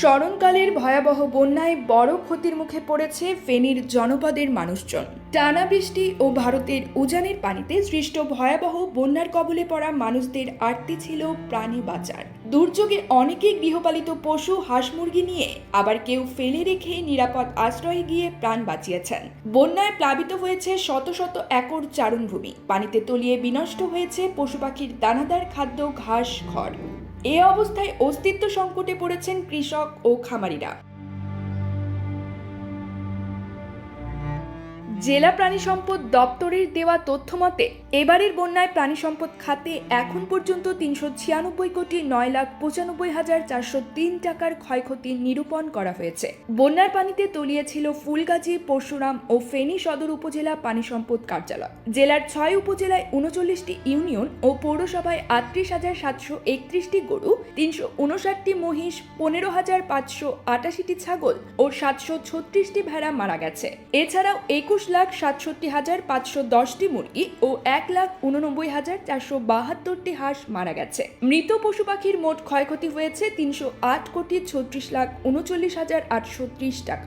স্মরণকালের ভয়াবহ বন্যায় বড় ক্ষতির মুখে পড়েছে ফেনীর জনপদের মানুষজন। টানা বৃষ্টি ও ভারতের উজানের পানিতে সৃষ্ট ভয়াবহ বন্যার কবলে পড়া মানুষদের আরতি ছিল প্রাণী বাঁচার। দুর্যোগে অনেকেই গৃহপালিত পশু, হাঁস মুরগি নিয়ে আবার কেউ ফেলে রেখে নিরাপদ আশ্রয়ে গিয়ে প্রাণ বাঁচিয়েছেন। বন্যায় প্লাবিত হয়েছে শত শত একর চারণভূমি। পানিতে তলিয়ে বিনষ্ট হয়েছে পশু পাখির দানাদার খাদ্য, ঘাস, খড়। এ অবস্থায় অস্তিত্ব সংকটে পড়েছেন কৃষক ও খামারিরা। জেলা প্রাণী সম্পদ দপ্তরের দেওয়া তথ্য মতে, এবারের বন্যায় প্রাণী সম্পদ খাতে এখন পর্যন্ত তিনশো ছিয়ানব্বই কোটি নয় লাখ পঁচানব্বই হাজার চারশো তিন টাকার ক্ষয়ক্ষতি নিরূপণ করা হয়েছে। বন্যার পানিতে তলিয়েছিল ফুলগাজী, পরশুরাম ও ফেনী সদর উপজেলা পানি সম্পদ কার্যালয়। জেলার ছয় উপজেলায় উনচল্লিশটি ইউনিয়ন ও পৌরসভায় আটত্রিশ হাজার সাতশো একত্রিশটি গরু, তিনশো উনষাটটি মহিষ, পনেরো হাজার পাঁচশো আটাশিটি ছাগল ও সাতশো ছত্রিশটি ভেড়া মারা গেছে। এছাড়াও একুশ লাখ সাতষট্টি হাজার পাঁচশো দশটি মুরগি ও এক লাখ উননব্বই হাজার চারশো বাহাত্তরটি হাঁস মারা গেছে। মৃত পশু পাখির মোট ক্ষয়ক্ষতি হয়েছে তিনশো আট কোটি ছত্রিশ লাখ উনচল্লিশ হাজার আটশো ত্রিশ টাকা।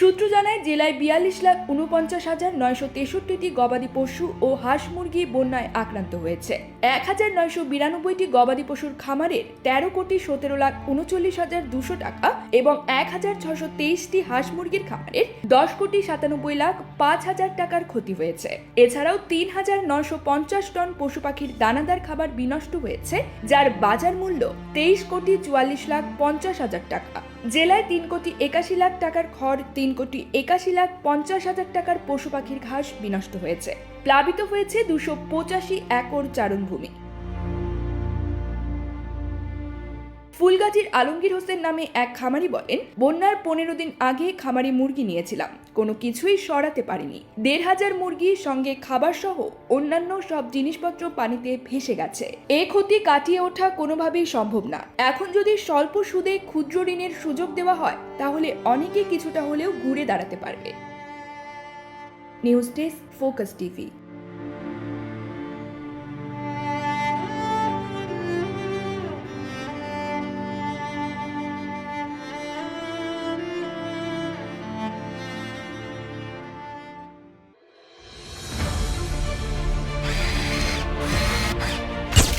সূত্র জানায়, জেলায় বিয়াল্লিশ লাখ উনপঞ্চাশ হাজার নয়শো তেষট্টিটি গবাদি পশু ও হাঁস মুরগি বন্যায় আক্রান্ত হয়েছে। এক হাজার নয়শো বিরানব্বইটি গবাদি পশুর খামারের তেরো কোটি সতেরো লাখ উনচল্লিশ হাজার দুশো টাকা এবং এক হাজার ছশো তেইশটি হাঁস মুরগির খামারের দশ কোটি সাতানব্বই লাখ পাঁচ হাজার টাকার ক্ষতি হয়েছে। এছাড়াও তিন হাজার নয়শো পঞ্চাশ টন পশু পাখির দানাদার খাবার বিনষ্ট হয়েছে, যার বাজার মূল্য তেইশ কোটি চুয়াল্লিশ লাখ পঞ্চাশ হাজার টাকা। জেলায় তিন কোটি একাশি লাখ টাকার খড়, তিন কোটি একাশি লাখ পঞ্চাশ হাজার টাকার পশু পাখির ঘাস বিনষ্ট হয়েছে। প্লাবিত হয়েছে দুশো পঁচাশি একর চারণভূমি। ফুলগাজীর আলমগীর হোসেন নামে এক খামারি বলেন, বন্যার পনেরো দিন আগে খামারি মুরগি নিয়েছিলাম। কোনো কিছুই সরাতে পারিনি। দেড় হাজার মুরগি, সঙ্গে খাবার সহ অন্যান্য সব জিনিসপত্র পানিতে ভেসে গেছে। এ ক্ষতি কাটিয়ে ওঠা কোনোভাবেই সম্ভব না। এখন যদি স্বল্প সুদে ক্ষুদ্র ঋণের সুযোগ দেওয়া হয়, তাহলে অনেকে কিছুটা হলেও ঘুরে দাঁড়াতে পারবে। News desk, focus TV.